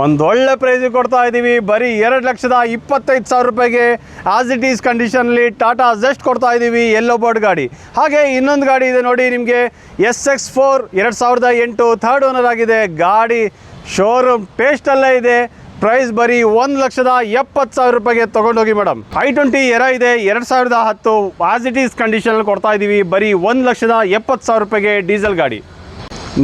ಒಂದು ಒಳ್ಳೆ ಪ್ರೈಸಿಗೆ ಕೊಡ್ತಾ ಇದ್ದೀವಿ ಬರೀ ಎರಡು ಲಕ್ಷದ ಇಪ್ಪತ್ತೈದು ಸಾವಿರ ರೂಪಾಯಿಗೆ ಆಸ್ ಇಟ್ ಈಸ್ ಕಂಡೀಷನಲ್ಲಿ ಟಾಟಾ ಜಸ್ಟ್ ಕೊಡ್ತಾ ಇದ್ದೀವಿ ಎಲ್ಲೋ ಬೋರ್ಡ್ ಗಾಡಿ. ಹಾಗೆ ಇನ್ನೊಂದು ಗಾಡಿ ಇದೆ ನೋಡಿ ನಿಮಗೆ, ಎಸ್ ಎಕ್ಸ್ ಫೋರ್ ಎರಡು ಸಾವಿರದ ಎಂಟು ಥರ್ಡ್ ಓನರ್ ಆಗಿದೆ. ಗಾಡಿ ಶೋರೂಮ್ ಟೇಸ್ಟಲ್ಲೇ ಇದೆ. ಪ್ರೈಸ್ ಬರೀ ಒಂದು ಲಕ್ಷದ ಎಪ್ಪತ್ತು ಸಾವಿರ ರೂಪಾಯಿಗೆ ತೊಗೊಂಡೋಗಿ ಮೇಡಮ್ ಐ ಟ್ವೆಂಟಿ ಎರ ಇದೆ. ಎರಡು ಸಾವಿರದ ಹತ್ತು ಆಸ್ ಇಟ್ ಈಸ್ ಕಂಡೀಷನಲ್ಲಿ ಕೊಡ್ತಾ ಇದ್ದೀವಿ ಬರೀ ಒಂದು ಲಕ್ಷದ ಎಪ್ಪತ್ತು ಸಾವಿರ ರೂಪಾಯಿಗೆ ಡೀಸೆಲ್ ಗಾಡಿ.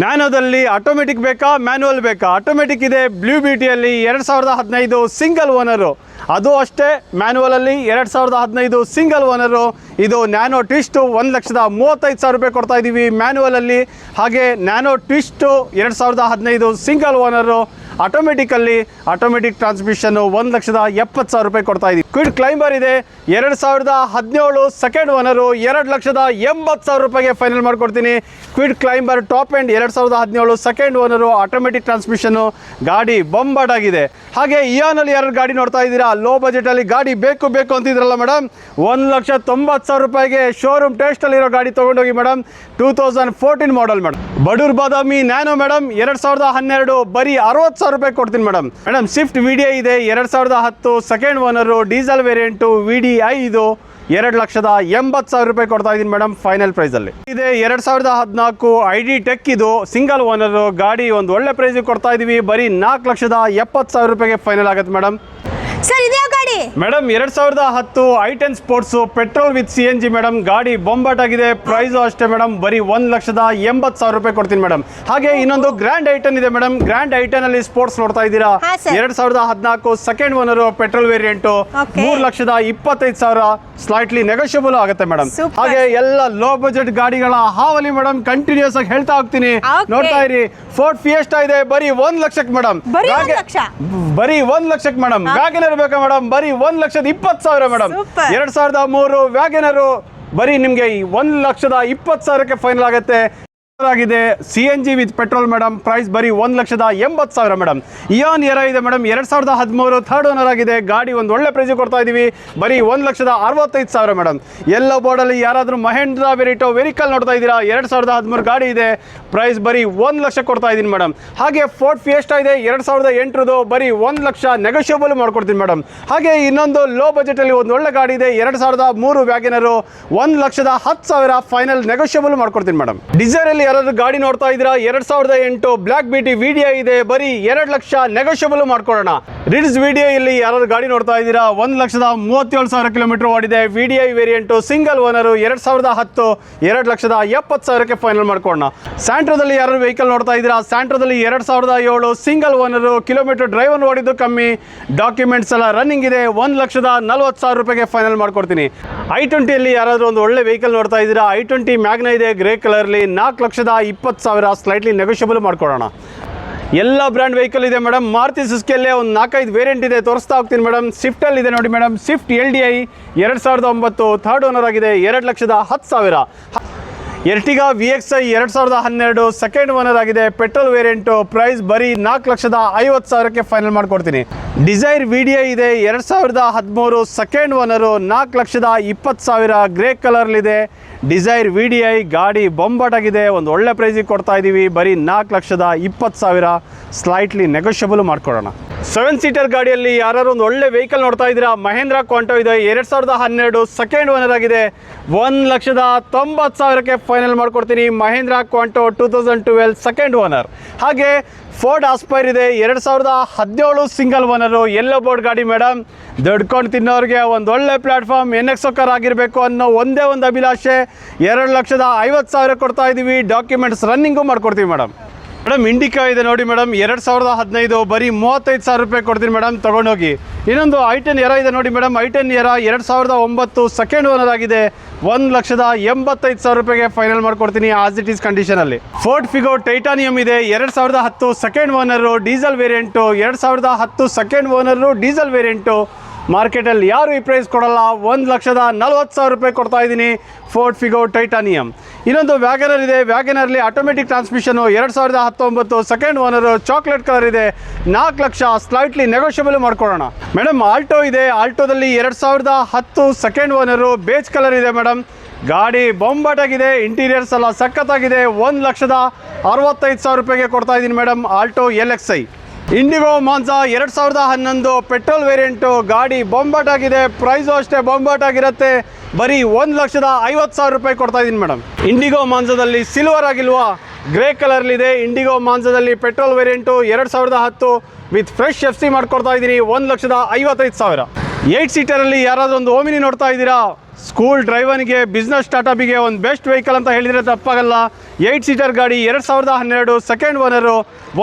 ನ್ಯಾನೋದಲ್ಲಿ ಆಟೋಮೆಟಿಕ್ ಬೇಕಾ ಮ್ಯಾನುವಲ್ ಬೇಕಾ? ಆಟೋಮೆಟಿಕ್ ಇದೆ ಬ್ಲೂ ಬ್ಯೂಟಿಯಲ್ಲಿ ಎರಡು ಸಾವಿರದ ಹದಿನೈದು ಸಿಂಗಲ್ ಓನರು ಅದು ಅಷ್ಟೇ ಮ್ಯಾನುವಲಲ್ಲಿ ಎರಡು ಸಾವಿರದ ಹದಿನೈದು ಸಿಂಗಲ್ ಓನರು ಇದು ನ್ಯಾನೋ ಟ್ವಿಸ್ಟು ಒಂದು ಲಕ್ಷದ ಮೂವತ್ತೈದು ಸಾವಿರ ರೂಪಾಯಿ ಕೊಡ್ತಾ ಇದ್ದೀವಿ ಮ್ಯಾನುವಲಲ್ಲಿ ಹಾಗೆ ನ್ಯಾನೋ ಟ್ವಿಸ್ಟು ಎರಡು ಸಾವಿರದ ಹದಿನೈದು ಸಿಂಗಲ್ ಓನರು ಆಟೋಮೆಟಿಕಲ್ಲಿ ಆಟೋಮೆಟಿಕ್ ಟ್ರಾನ್ಸ್ಮಿಷನ್ ಒಂದು ಲಕ್ಷದ ಎಪ್ಪತ್ತು ಸಾವಿರ ರೂಪಾಯಿ ಕೊಡ್ತಾ ಇದೀವಿ. ಕ್ವಿಡ್ ಕ್ಲೈಂಬರ್ ಇದೆ. ಎರಡು ಸಾವಿರದ ಹದಿನೇಳು ಸೆಕೆಂಡ್ ಓನರು ಎರಡು ಲಕ್ಷದ ಎಂಬತ್ತು ಸಾವಿರ ರೂಪಾಯಿಗೆ ಫೈನಲ್ ಮಾಡ್ಕೊಡ್ತೀನಿ. ಕ್ವಿಡ್ ಕ್ಲೈಂಬರ್ ಟಾಪ್ ಎಂಡ್ ಎರಡು ಸಾವಿರದ ಹದಿನೇಳು ಸೆಕೆಂಡ್ ಓನರು ಆಟೋಮೆಟಿಕ್ ಟ್ರಾನ್ಸ್ಮಿಷನ್ನು ಗಾಡಿ ಬೊಂಬಾಟ್ ಆಗಿದೆ. ಹಾಗೆ ಇಯಾನಲ್ಲಿ ಯಾರು ಗಾಡಿ ನೋಡ್ತಾ ಇದ್ದೀರಾ? ಲೋ ಬಜೆಟಲ್ಲಿ ಗಾಡಿ ಬೇಕು ಬೇಕು ಅಂತಿದ್ರಲ್ಲ ಮೇಡಮ್ ಒಂದು ಲಕ್ಷ ತೊಂಬತ್ತು ಸಾವಿರ ರೂಪಾಯಿಗೆ ಶೋರೂಮ್ ಟೇಸ್ಟಲ್ಲಿರೋ ಗಾಡಿ ತೊಗೊಂಡೋಗಿ madam two thousand fourteen model madam ಬಡೂರ್ ಬಾದಾಮಿ ನ್ಯಾನೋ ಮೇಡಮ್ ಎರಡು ಸಾವಿರದ ಹನ್ನೆರಡು ಬರೀ ಅರವತ್ತು ಸಾವಿರ ರೂಪಾಯಿ ಕೊಡ್ತೀನಿ ಮೇಡಮ್. ಮೇಡಮ್ ಸ್ವಿಫ್ಟ್ ವಿ ಡಿ ಇದೆ, ಎರಡು ಸಾವಿರದ ಹತ್ತು second owner diesel variant V D I ಇದು ಎರಡು ಲಕ್ಷದ ಎಂಬತ್ತು ಸಾವಿರ ರೂಪಾಯಿ ಕೊಡ್ತಾ ಇದ್ದೀನಿ ಮೇಡಮ್ ಫೈನಲ್ ಪ್ರೈಸಲ್ಲಿ ಇದೆ, ಎರಡು ಸಾವಿರದ ಹದಿನಾಲ್ಕು ಐ ಡಿ ಟೆಕ್ ಇದು ಸಿಂಗಲ್ ಓನರು ಗಾಡಿ ಒಂದು ಒಳ್ಳೆ ಪ್ರೈಸಿಗೆ ಕೊಡ್ತಾ ಇದ್ದೀವಿ ಬರೀ ನಾಲ್ಕು ಲಕ್ಷದ ಎಪ್ಪತ್ತು ಸಾವಿರ ರೂಪಾಯಿಗೆ ಫೈನಲ್ ಆಗುತ್ತೆ ಮೇಡಮ್. ಮೇಡಮ್ ಎರಡ್ ಸಾವಿರದ ಹತ್ತು I ten sports petrol with C N G madam ಗಾಡಿ ಬೊಂಬಾಟ್ ಆಗಿದೆ. ಪ್ರೈಸು ಅಷ್ಟೇ ಮೇಡಮ್ ಬರೀ ಒಂದು ಲಕ್ಷದ ಎಂಬತ್ತು ಸಾವಿರ ರೂಪಾಯಿ ಕೊಡ್ತೀನಿ ಮೇಡಮ್. ಹಾಗೆ ಇನ್ನೊಂದು ಗ್ರ್ಯಾಂಡ್ ಐಟನ್ ಇದೆ ಮೇಡಮ್. ಗ್ರ್ಯಾಂಡ್ ಐಟನ್ ಅಲ್ಲಿ ಸ್ಪೋರ್ಟ್ಸ್ ನೋಡ್ತಾ ಇದ್ದೀರಾ? ಎರಡು ಸಾವಿರದ ಹದಿನಾಲ್ಕು ಸೆಕೆಂಡ್ ಓನರು ಪೆಟ್ರೋಲ್ ವೇರಿಯಂಟು. ಮೂರು ಲಕ್ಷದ ಇಪ್ಪತ್ತೈದು ಸಾವಿರ ಸ್ಲೈಟ್ಲಿ ನೆಗೋಷಿಯಬಲ್ ಆಗುತ್ತೆ ಮೇಡಮ್. ಹಾಗೆ ಎಲ್ಲ ಲೋ ಬಜೆಟ್ ಗಾಡಿಗಳ ಹಾವಲಿ ಮೇಡಮ್ ಕಂಟಿನ್ಯೂಸ್ ಆಗಿ ಹೇಳ್ತಾ ಹೋಗ್ತೀನಿ. ನೋಡ್ತಾ ಇರಿ ಫೋರ್ಟ್ ಫಿಯೆಸ್ಟಾ ಇದೆ ಬರೀ ಒಂದ್ ಲಕ್ಷಕ್ಕೆ ಮೇಡಮ್. ಬರೀ ಒಂದ್ ಲಕ್ಷಕ್ಕೆ ಮೇಡಮ್. ಗಾಗಿನ ಬೇಕಾ ಮೇಡಮ್? ಬರೀ ಒಂದ್ ಲಕ್ಷದ ಇಪ್ಪತ್ತು ಸಾವಿರ ಮೇಡಮ್ ಎರಡ್ ಸಾವಿರದ ಮೂರು ವ್ಯಾಗನರು ಬರೀ ನಿಮಗೆ ಒಂದ್ ಲಕ್ಷದ ಇಪ್ಪತ್ತು ಸಾವಿರಕ್ಕೆ ಫೈನಲ್ ಆಗುತ್ತೆ. ಆಗಿದೆ. C N G with petrol madam price ಬರೀ ಒಂದು ಲಕ್ಷದ ಎಂಬತ್ತು ಸಾವಿರ ಮೇಡಮ್ ಇಯಾನ್ ಎರ ಇದೆ ಮೇಡಮ್ ಎರಡು ಸಾವಿರದ ಹದಿಮೂರು ಥರ್ಡ್ ಓನರ್ ಆಗಿದೆ. ಗಾಡಿ ಒಂದು ಒಳ್ಳೆ ಪ್ರೈಸಿಗೆ ಕೊಡ್ತಾ ಇದ್ದೀವಿ ಬರೀ ಒಂದು ಲಕ್ಷದ ಅರವತ್ತೈದು ಸಾವಿರ ಮೇಡಮ್ ಎಲ್ಲೋ ಬೋರ್ಡಲ್ಲಿ ಯಾರಾದರೂ ಮಹೇಂದ್ರ ವೆರಿಟೋ ವೆಹಿಕಲ್ ನೋಡ್ತಾ ಇದ್ದೀರಾ? ಎರಡು ಸಾವಿರದ ಹದಿಮೂರು ಗಾಡಿ ಇದೆ. ಪ್ರೈಸ್ ಬರೀ ಒಂದು ಲಕ್ಷ ಕೊಡ್ತಾ ಇದ್ದೀನಿ ಮೇಡಮ್ ಹಾಗೆ ಫೋರ್ಟ್ ಫಿಯೆಸ್ಟಾ ಇದೆ. ಎರಡು ಸಾವಿರದ ಎಂಟರದು ಬರೀ ಒಂದು ಲಕ್ಷ ನೆಗೋಷಿಯಬಲ್ ಮಾಡ್ಕೊಡ್ತೀನಿ ಮೇಡಮ್ ಹಾಗೆ ಇನ್ನೊಂದು ಲೋ ಬಜೆಟಲ್ಲಿ ಒಂದು ಒಳ್ಳೆ ಗಾಡಿ ಇದೆ. ಎರಡು ಸಾವಿರದ ಮೂರು ವ್ಯಾಗನರು ಒಂದು ಲಕ್ಷದ ಹತ್ತು ಸಾವಿರ ಫೈನಲ್ ನೆಗೋಷಿಯಬಲ್ ಮಾಡ್ಕೊಡ್ತೀನಿ ಮೇಡಮ್ ಡಿಸೈರಲ್ಲಿ ಯಾರಾದರೂ ಗಾಡಿ ನೋಡ್ತಾ ಇದ್ದೀರಾ? ಎರಡು ಸಾವಿರದ ಎಂಟು ಬ್ಲ್ಯಾಕ್ ಬಿಟಿ ವಿಡಿಯೋ ಇದೆ. ಬರೀ ಎರಡು ಲಕ್ಷ ನೆಗೋಷಿಯಬಲ್ ಮಾಡ್ಕೊಳ್ಳೋಣ. ರಿಡ್ಸ್ ವಿಡಿಯೋ ಇಲ್ಲಿ ಯಾರಾದರೂ ಯಾರಾದ್ರು ಗಾಡಿ ನೋಡ್ತಾ ಇದ್ದೀರಾ? ಒಂದು ಲಕ್ಷದ ಮೂವತ್ತೇಳು ಸಾವಿರ ಕಿಲೋಮೀಟರ್ ಓಡಿದೆ. Video D variant single owner ಎರಡು ಸಾವಿರದ ಹತ್ತು, ಎರಡು ಲಕ್ಷದ ಎಪ್ಪತ್ತು ಸಾವಿರಕ್ಕೆ ಫೈನಲ್ ಮಾಡ್ಕೊಳ್ಳೋಣ. ಸ್ಯಾಂಟ್ರೋದಲ್ಲಿ ಯಾರು ವೆಹಿಕಲ್ ನೋಡ್ತಾ ಇದ್ದೀರಾ? ಸ್ಯಾಂಟ್ರೋದಲ್ಲಿ ಎರಡು ಸಾವಿರದ ಏಳು ಸಿಂಗಲ್ ಓನರು ಕಿಲೋಮೀಟರ್ ಡ್ರೈವರ್ ಓಡಿದ್ದು ಕಮ್ಮಿ. ಡಾಕ್ಯುಮೆಂಟ್ಸ್ ಎಲ್ಲ ರನ್ನಿಂಗ್ ಇದೆ. ಒಂದು ಲಕ್ಷದ ನಲ್ವತ್ತು ಸಾವಿರ ರೂಪಾಯಿಗೆ ಫೈನಲ್ ಮಾಡ್ಕೊಡ್ತೀನಿ. ಐ ಟ್ವೆಂಟಿಯಲ್ಲಿ ಯಾರಾದರೂ ಒಂದು ಒಳ್ಳೆ ವೆಹಿಕಲ್ ನೋಡ್ತಾ ಇದ್ದೀರಾ? ಐ ಟ್ವೆಂಟಿ ಮ್ಯಾಗ್ನ ಇದೆ ಗ್ರೇ ಕಲರ್ಲಿ ನಾಲ್ಕು ಲಕ್ಷದ ಇಪ್ಪತ್ತು ಸಾವಿರ ಸ್ಲೈಟ್ಲಿ ನೆಗೋಷಿಯಬಲ್ ಮಾಡ್ಕೊಡೋಣ ಎಲ್ಲ ಬ್ರ್ಯಾಂಡ್ ವೆಹಿಕಲ್ ಇದೆ ಮೇಡಮ್ ಮಾರುತಿ ಸುಸ್ಕಿಯಲ್ಲೇ ಒಂದು ನಾಲ್ಕೈದು ವೇರಿಯಂಟ್ ಇದೆ, ತೋರಿಸ್ತಾ ಹೋಗ್ತೀನಿ ಮೇಡಮ್ ಸ್ವಿಫ್ಟಲ್ಲಿ ಇದೆ ನೋಡಿ madam Swift L D I ಎರಡು ಸಾವಿರದ ಒಂಬತ್ತು ಥರ್ಡ್ ಓನರ್ ಆಗಿದೆ, ಎರಡು ಲಕ್ಷದ ಹತ್ತು ಸಾವಿರ. ಎರ್ಟಿಗಾ ವಿ ಎಕ್ಸ್ ಐ ಎರಡು ಸಾವಿರದ ಹನ್ನೆರಡು ಸೆಕೆಂಡ್ ಓನರ್ ಆಗಿದೆ. ಪೆಟ್ರೋಲ್ ವೇರಿಯಂಟು ಪ್ರೈಸ್ ಬರೀ ನಾಲ್ಕು ಲಕ್ಷದ ಐವತ್ತು ಸಾವಿರಕ್ಕೆ ಫೈನಲ್ ಮಾಡಿಕೊಡ್ತೀನಿ. ಡಿಸೈರ್ ವಿ ಡಿ ಐ ಇದೆ, ಎರಡು ಸಾವಿರದ ಹದಿಮೂರು ಸೆಕೆಂಡ್ ಓನರು ನಾಲ್ಕು ಲಕ್ಷದ ಇಪ್ಪತ್ತು ಸಾವಿರ. ಗ್ರೇ ಕಲರ್ಲಿದೆ ಡಿಸೈರ್ ವಿ ಡಿ ಐ ಗಾಡಿ ಬೊಂಬಾಟಾಗಿದೆ. ಒಂದು ಒಳ್ಳೆ ಪ್ರೈಸಿಗೆ ಕೊಡ್ತಾ ಇದ್ದೀವಿ ಬರೀ ನಾಲ್ಕು ಲಕ್ಷದ ಇಪ್ಪತ್ತು ಸಾವಿರ ಸ್ಲೈಟ್ಲಿ ನೆಗೋಷಿಯಬಲ್ ಮಾಡ್ಕೊಡೋಣ ಸೆವೆನ್ ಸೀಟರ್ ಗಾಡಿಯಲ್ಲಿ ಯಾರು ಒಂದು ಒಳ್ಳೆ ವೆಹಿಕಲ್ ನೋಡ್ತಾ ಇದ್ದೀರಾ? ಮಹೇಂದ್ರ ಕ್ವಾಂಟೋ ಇದೆ. ಎರಡು ಸಾವಿರದ ಹನ್ನೆರಡು ಸೆಕೆಂಡ್ ಓನರ್ ಆಗಿದೆ. ಒಂದು ಲಕ್ಷದ ತೊಂಬತ್ತು ಸಾವಿರಕ್ಕೆ ಫೈನಲ್ ಮಾಡ್ಕೊಡ್ತೀನಿ. Mahindra Quanto two thousand twelve second owner ಹಾಗೆ ಫೋರ್ಡ್ ಆಸ್ಪೈರ್ ಇದೆ. ಎರಡು ಸಾವಿರದ ಹದಿನೇಳು ಸಿಂಗಲ್ ಓನರು ಎಲ್ಲೋ ಬೋರ್ಡ್ ಗಾಡಿ ಮೇಡಮ್ ದೊಡ್ಕೊಂಡು ತಿನ್ನೋರಿಗೆ ಒಂದು ಒಳ್ಳೆ ಪ್ಲಾಟ್ಫಾರ್ಮ್ ಎನ್ ಎಕ್ಸ್ ಒಕ್ಕರ್ ಆಗಿರಬೇಕು ಅನ್ನೋ ಒಂದೇ ಒಂದು ಅಭಿಲಾಷೆ. ಎರಡು ಲಕ್ಷದ ಐವತ್ತು ಸಾವಿರ ಕೊಡ್ತಾ ಇದ್ದೀವಿ ಡಾಕ್ಯುಮೆಂಟ್ಸ್ ರನ್ನಿಂಗು ಮಾಡ್ಕೊಡ್ತೀವಿ ಮೇಡಮ್ ಮೇಡಮ್ ಇಂಡಿಕಾ ಇದೆ ನೋಡಿ ಮೇಡಮ್, ಎರಡು ಸಾವಿರದ ಹದಿನೈದು ಬರೀ ಮೂವತ್ತೈದು ಸಾವಿರ ರೂಪಾಯಿ ಕೊಡ್ತೀನಿ ಮೇಡಮ್, ತೊಗೊಂಡೋಗಿ. ಇನ್ನೊಂದು ಐ ಟೆನ್ ಎರ ಇದೆ ನೋಡಿ ಮೇಡಮ್, ಐ ಟೆನ್ ಎರ ಎರಡು ಸಾವಿರದ ಒಂಬತ್ತು ಸೆಕೆಂಡ್ ಓನರ್ ಆಗಿದೆ ಒಂದು ಲಕ್ಷದ ಎಂಬತ್ತೈದು ಸಾವಿರ ರೂಪಾಯಿಗೆ ಫೈನಲ್ ಮಾಡಿಕೊಡ್ತೀನಿ ಆಸ್ ಇಟ್ ಈಸ್ ಕಂಡೀಷನಲ್ಲಿ ಫೋರ್ಟ್ ಫಿಗೋ ಟೈಟಾನಿಯಂ ಇದೆ, ಎರಡು ಸಾವಿರದ ಹತ್ತು ಸೆಕೆಂಡ್ ಓನರು ಡೀಸೆಲ್ ವೇರಿಯಂಟು ಎರಡು ಸಾವಿರದ ಹತ್ತು ಸೆಕೆಂಡ್ ಓನರು ಡೀಸೆಲ್ ವೇರಿಯಂಟು ಮಾರ್ಕೆಟಲ್ಲಿ ಯಾರು ಈ ಪ್ರೈಸ್ ಕೊಡಲ್ಲ? ಒಂದು ಲಕ್ಷದ ನಲ್ವತ್ತು ಸಾವಿರ ರೂಪಾಯಿ ಕೊಡ್ತಾ ಇದ್ದೀನಿ ಫೋರ್ಟ್ ಫಿಗೋ ಟೈಟಾನಿಯಂ ಇನ್ನೊಂದು ವ್ಯಾಗನರ್ ಇದೆ. ವ್ಯಾಗನರ್ಲಿ ಆಟೋಮೆಟಿಕ್ ಟ್ರಾನ್ಸ್ಮಿಷನು ಎರಡು ಸಾವಿರದ ಹತ್ತೊಂಬತ್ತು ಸೆಕೆಂಡ್ ಓನರು ಚಾಕ್ಲೇಟ್ ಕಲರ್ ಇದೆ. ನಾಲ್ಕು ಲಕ್ಷ ಸ್ಲೈಟ್ಲಿ ನೆಗೋಷಿಯಬಲ್ ಮಾಡ್ಕೊಳ್ಳೋಣ. ಮೇಡಮ್ ಆಲ್ಟೋ ಇದೆ. ಆಲ್ಟೋದಲ್ಲಿ ಎರಡು ಸಾವಿರದ ಹತ್ತು ಸೆಕೆಂಡ್ ಓನರು ಬೇಜ್ ಕಲರ್ ಇದೆ ಮೇಡಮ್ ಗಾಡಿ ಬೊಂಬಾಟಾಗಿದೆ. ಇಂಟೀರಿಯರ್ಸ್ ಎಲ್ಲ ಸಖತ್ತಾಗಿದೆ. ಒಂದು ಲಕ್ಷದ ಅರವತ್ತೈದು ಸಾವಿರ ರೂಪಾಯಿಗೆ ಕೊಡ್ತಾ ಇದ್ದೀನಿ madam Alto L X I Indigo Manza ಎರಡು ಸಾವಿರದ ಹನ್ನೊಂದು ಪೆಟ್ರೋಲ್ ವೇರಿಯಂಟು ಗಾಡಿ ಬೊಂಬಾಟಾಗಿದೆ ಪ್ರೈಸು ಅಷ್ಟೇ ಬೊಂಬಾಟಾಗಿರುತ್ತೆ ಬರೀ ಒಂದು ಲಕ್ಷದ ಐವತ್ತು ಸಾವಿರ ರೂಪಾಯಿ ಕೊಡ್ತಾ ಇದ್ದೀನಿ ಮೇಡಮ್ ಇಂಡಿಗೋ ಮಾನ್ಸಾದಲ್ಲಿ ಸಿಲ್ವರ್ ಆಗಿಲ್ವಾ? ಗ್ರೇ ಕಲರ್ಲಿದೆ ಇಂಡಿಗೋ ಮಾನ್ಸಾದಲ್ಲಿ ಪೆಟ್ರೋಲ್ ವೇರಿಯಂಟು ಎರಡು ಸಾವಿರದ ಹತ್ತು ವಿತ್ ಫ್ರೆಶ್ ಎಫ್ ಸಿ ಮಾಡ್ಕೊಡ್ತಾ ಇದ್ದೀನಿ ಒಂದು ಲಕ್ಷದ ಐವತ್ತೈದು ಸಾವಿರ. ಏಯ್ಟ್ ಸೀಟರಲ್ಲಿ ಯಾರಾದರೂ ಒಂದು ಓಮಿನಿ ನೋಡ್ತಾ ಇದ್ದೀರಾ ಸ್ಕೂಲ್ ಡ್ರೈವರ್ಗೆ ಬಿಸ್ನೆಸ್ ಸ್ಟಾರ್ಟಪ್ಗೆ ಒಂದು ಬೆಸ್ಟ್ ವೆಹಿಕಲ್ ಅಂತ ಹೇಳಿದರೆ ತಪ್ಪಾಗಲ್ಲ. ಏಯ್ಟ್ ಸೀಟರ್ ಗಾಡಿ ಎರಡು ಸಾವಿರದ ಹನ್ನೆರಡು ಸೆಕೆಂಡ್ ಓನರು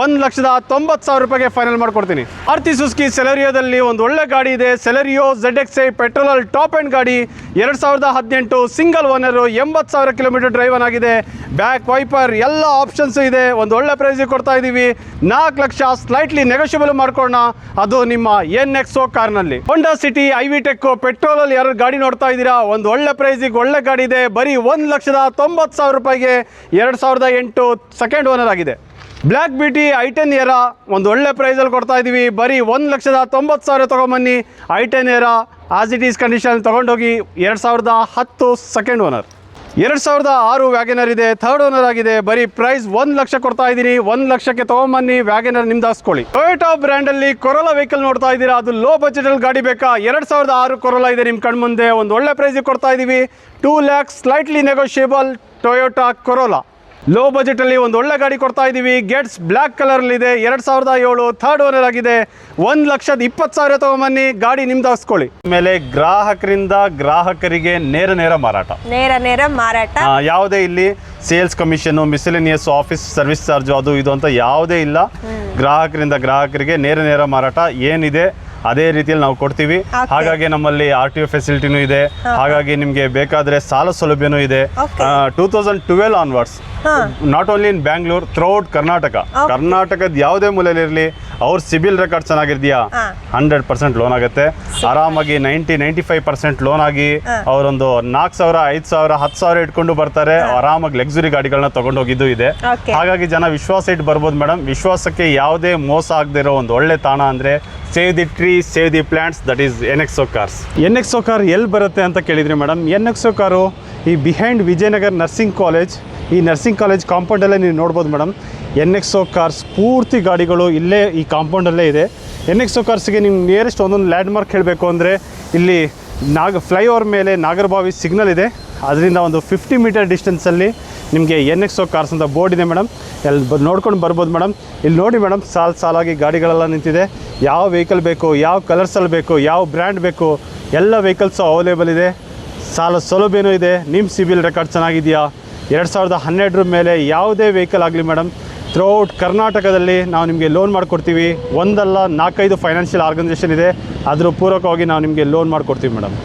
ಒಂದು ಲಕ್ಷದ ತೊಂಬತ್ತು ಸಾವಿರ ರೂಪಾಯಿಗೆ ಫೈನಲ್ ಮಾಡ್ಕೊಡ್ತೀನಿ. ಆರ್ತಿ ಸುಸ್ಕಿ ಸೆಲೆರಿಯೋದಲ್ಲಿ ಒಂದು ಒಳ್ಳೆ ಗಾಡಿ ಇದೆ. ಸೆಲೆರಿಯೋ ಝೆಡ್ ಎಕ್ಸ್ ಐ ಪೆಟ್ರೋಲಲ್ಲಿ ಟಾಪ್ ಆ್ಯಂಡ್ ಗಾಡಿ ಎರಡು ಸಾವಿರದ ಹದಿನೆಂಟು ಸಿಂಗಲ್ ಓನರು ಎಂಬತ್ತು ಸಾವಿರ ಕಿಲೋಮೀಟರ್ ಡ್ರೈವನ್ ಆಗಿದೆ. ಬ್ಯಾಕ್ ವೈಪರ್ ಎಲ್ಲ ಆಪ್ಷನ್ಸು ಇದೆ. ಒಂದು ಒಳ್ಳೆ ಪ್ರೈಸಿಗೆ ಕೊಡ್ತಾ ಇದ್ದೀವಿ ನಾಲ್ಕು ಲಕ್ಷ ಸ್ಲೈಟ್ಲಿ ನೆಗೋಷಿಯಬಲ್ ಮಾಡ್ಕೊಳ್ಳೋಣ ಅದು ನಿಮ್ಮ ಎನ್ ಎಕ್ಸೋ ಕಾರ್ನಲ್ಲಿ Honda City I V tech ಪೆಟ್ರೋಲಲ್ಲಿ ಯಾರು ಗಾಡಿ ನೋಡ್ತಾ ಇದ್ದೀರಾ ಒಂದು ಒಳ್ಳೆ ಪ್ರೈಸಿಗೆ ಒಳ್ಳೆ ಗಾಡಿ ಇದೆ. ಬರೀ ಒಂದು ಲಕ್ಷದ ತೊಂಬತ್ತು ಸಾವಿರ ರೂಪಾಯಿಗೆ ಎರಡು ಸಾವಿರದ ಎಂಟು ಸೆಕೆಂಡ್ ಓನರ್ ಆಗಿದೆ. Black beauty I ten Era ಒಂದು ಒಳ್ಳೆ ಪ್ರೈಸಲ್ಲಿ ಕೊಡ್ತಾ ಇದ್ದೀವಿ ಬರೀ ಒಂದು ಲಕ್ಷದ ತೊಂಬತ್ತು ಸಾವಿರ ತೊಗೊಂಬನ್ನಿ. I ten Era as it is condition ತೊಗೊಂಡೋಗಿ ಎರಡು ಸಾವಿರದ ಹತ್ತು ಸೆಕೆಂಡ್ ಓನರ್ ಎರಡು ಸಾವಿರದ ಆರು ವ್ಯಾಗನರ್ ಇದೆ. ಥರ್ಡ್ ಓನರ್ ಆಗಿದೆ. ಬರೀ ಪ್ರೈಸ್ ಒಂದು ಲಕ್ಷ ಕೊಡ್ತಾ ಇದ್ದೀನಿ ಒಂದು ಲಕ್ಷಕ್ಕೆ ತೊಗೊಂಬನ್ನಿ. ವ್ಯಾಗನರ್ ನಿಮ್ದು ಹಾಸ್ಕೊಳ್ಳಿ. ಟೊಯೋಟಾ ಬ್ರ್ಯಾಂಡಲ್ಲಿ ಕೊರೋಲಾ ವೆಹಿಕಲ್ ನೋಡ್ತಾ ಇದ್ದೀರಾ ಅದು ಲೋ ಬಜೆಟಲ್ಲಿ ಗಾಡಿ ಬೇಕಾ? ಎರಡು ಸಾವಿರದ ಆರು ಕೊರೋಲಾ ಇದೆ ನಿಮ್ಮ ಕಣ್ಮುಂದೆ. ಒಂದು ಒಳ್ಳೆ ಪ್ರೈಸಿಗೆ ಕೊಡ್ತಾ ಇದ್ದೀವಿ two lakhs slightly negotiable Toyota Corolla low ಬಜೆಟಲ್ಲಿ ಒಂದು ಒಳ್ಳೆ ಗಾಡಿ ಕೊಡ್ತಾ ಇದ್ದೀವಿ. ಗೆಟ್ಸ್ ಬ್ಲ್ಯಾಕ್ ಕಲರಲ್ಲಿದೆ ಎರಡು ಸಾವಿರದ ಏಳು ಥರ್ಡ್ ಓನರ್ ಆಗಿದೆ. ಒಂದು ಲಕ್ಷದ ಇಪ್ಪತ್ತು ಸಾವಿರ ತಗೊಂಬನ್ನಿ. ಗಾಡಿ ನಿಮ್ದು ಹಾಕ್ಸ್ಕೊಳ್ಳಿ ಆಮೇಲೆ ಗ್ರಾಹಕರಿಂದ ಗ್ರಾಹಕರಿಗೆ ನೇರ ನೇರ ಮಾರಾಟ. ನೇರ ನೇರ ಮಾರಾಟ. ಯಾವುದೇ ಇಲ್ಲಿ sales commission miscellaneous office service charge ಅದು ಇದು ಅಂತ ಯಾವುದೇ ಇಲ್ಲ. ಗ್ರಾಹಕರಿಂದ ಗ್ರಾಹಕರಿಗೆ ನೇರ ನೇರ ಮಾರಾಟ ಏನಿದೆ? ಅದೇ ರೀತಿಯಲ್ಲಿ ನಾವು ಕೊಡ್ತೀವಿ. ಹಾಗಾಗಿ ನಮ್ಮಲ್ಲಿ ಆರ್ ಟಿ ಒ ಫೆಸಿಲಿಟಿನೂ ಇದೆ. ಹಾಗಾಗಿ ನಿಮಗೆ ಬೇಕಾದರೆ ಸಾಲ ಸೌಲಭ್ಯನೂ ಇದೆ. Two thousand twelve onwards not only in Bangalore throughout Karnataka ಕರ್ನಾಟಕದ ಯಾವುದೇ ಮೂಲೆಯಲ್ಲಿರಲಿ ಅವ್ರ ಸಿಬಿಲ್ ರೆಕಾರ್ಡ್ ಚೆನ್ನಾಗಿರ್ತೀಯಾ ಹಾ. ಹಂಡ್ರೆಡ್ ಪರ್ಸೆಂಟ್ ಲೋನ್ ಆಗುತ್ತೆ. ಆರಾಮಾಗಿ ninety ninety five percent loan ಆಗಿ ಅವರೊಂದು ನಾಲ್ಕು ಸಾವಿರ ಐದು ಸಾವಿರ ಹತ್ತು ಸಾವಿರ ಇಟ್ಕೊಂಡು ಬರ್ತಾರೆ. ಆರಾಮಾಗಿ ಲಕ್ಸುರಿ ಗಾಡಿಗಳನ್ನ ತಗೊಂಡು ಹೋಗಿದ್ದು ಇದೆ ಹಾಗಾಗಿ ಜನ ವಿಶ್ವಾಸ ಇಟ್ಟು ಬರ್ಬೋದು ಮೇಡಮ್ ವಿಶ್ವಾಸಕ್ಕೆ ಯಾವುದೇ ಮೋಸ ಆಗದಿರೋ ಒಂದು ಒಳ್ಳೆ ತಾಣ ಅಂದರೆ save the tree save the plants that is N exo cars N exo car ಎಲ್ಲಿ ಬರುತ್ತೆ ಅಂತ ಕೇಳಿದ್ರಿ ಮೇಡಮ್ ಎನ್ ಎಕ್ಸೋ ಕಾರು ಈ ಬಿಹೈಂಡ್ ವಿಜಯನಗರ್ ನರ್ಸಿಂಗ್ ಕಾಲೇಜ್ ಈ ನರ್ಸಿಂಗ್ ಕಾಲೇಜ್ ಕಾಂಪೌಂಡಲ್ಲೇ ನೀವು ನೋಡ್ಬೋದು ಮೇಡಮ್ ಎನ್ ಎಕ್ಸೋ ಕಾರ್ಸ್ ಪೂರ್ತಿ ಗಾಡಿಗಳು ಇಲ್ಲೇ ಈ ಕಾಂಪೌಂಡಲ್ಲೇ ಇದೆ. ಎನ್ ಎಕ್ಸೋ ಕಾರ್ಸ್ಗೆ ನಿಮ್ಗೆ ನಿಯರೆಸ್ಟ್ ಒಂದೊಂದು ಲ್ಯಾಂಡ್ಮಾರ್ಕ್ ಹೇಳಬೇಕು ಅಂದರೆ ಇಲ್ಲಿ ನಾಗ ಫ್ಲೈಓವರ್ ಮೇಲೆ ನಾಗರಬಾವಿ ಸಿಗ್ನಲ್ ಇದೆ. ಅದರಿಂದ ಒಂದು ಫಿಫ್ಟಿ ಮೀಟರ್ ಡಿಸ್ಟೆನ್ಸಲ್ಲಿ ನಿಮಗೆ ಎನ್ ಎಕ್ಸೋ ಕಾರ್ಸ್ ಅಂತ ಬೋರ್ಡ್ ಇದೆ ಮೇಡಮ್ ಎಲ್ಲಿ ನೋಡ್ಕೊಂಡು ಬರ್ಬೋದು ಮೇಡಮ್ ಇಲ್ಲಿ ನೋಡಿ ಮೇಡಮ್ ಸಾಲು ಸಾಲಾಗಿ ಗಾಡಿಗಳೆಲ್ಲ ನಿಂತಿದೆ. ಯಾವ ವೆಹಿಕಲ್ ಬೇಕು, ಯಾವ ಕಲರ್ಸಲ್ಲಿ ಬೇಕು, ಯಾವ ಬ್ರ್ಯಾಂಡ್ ಬೇಕು, ಎಲ್ಲ ವೆಹಿಕಲ್ಸು ಅವೈಲೇಬಲ್ ಇದೆ. ಸಾಲ ಸೌಲಭ್ಯನೂ ಇದೆ. ನಿಮ್ಮ ಸಿಬಿಲ್ ರೆಕಾರ್ಡ್ ಚೆನ್ನಾಗಿದೆಯಾ? ಎರಡು ಸಾವಿರದ ಹನ್ನೆರಡರ ಮೇಲೆ ಯಾವುದೇ ವೆಹಿಕಲ್ ಆಗಲಿ ಮೇಡಮ್ ಥ್ರೂಔಟ್ ಕರ್ನಾಟಕದಲ್ಲಿ ನಾವು ನಿಮಗೆ ಲೋನ್ ಮಾಡಿಕೊಡ್ತೀವಿ. ಒಂದಲ್ಲ ನಾಲ್ಕೈದು ಫೈನಾನ್ಷಿಯಲ್ ಆರ್ಗನೈಸೇಷನ್ ಇದೆ. ಅದರ ಪೂರಕವಾಗಿ ನಾವು ನಿಮಗೆ ಲೋನ್ ಮಾಡಿಕೊಡ್ತೀವಿ ಮೇಡಮ್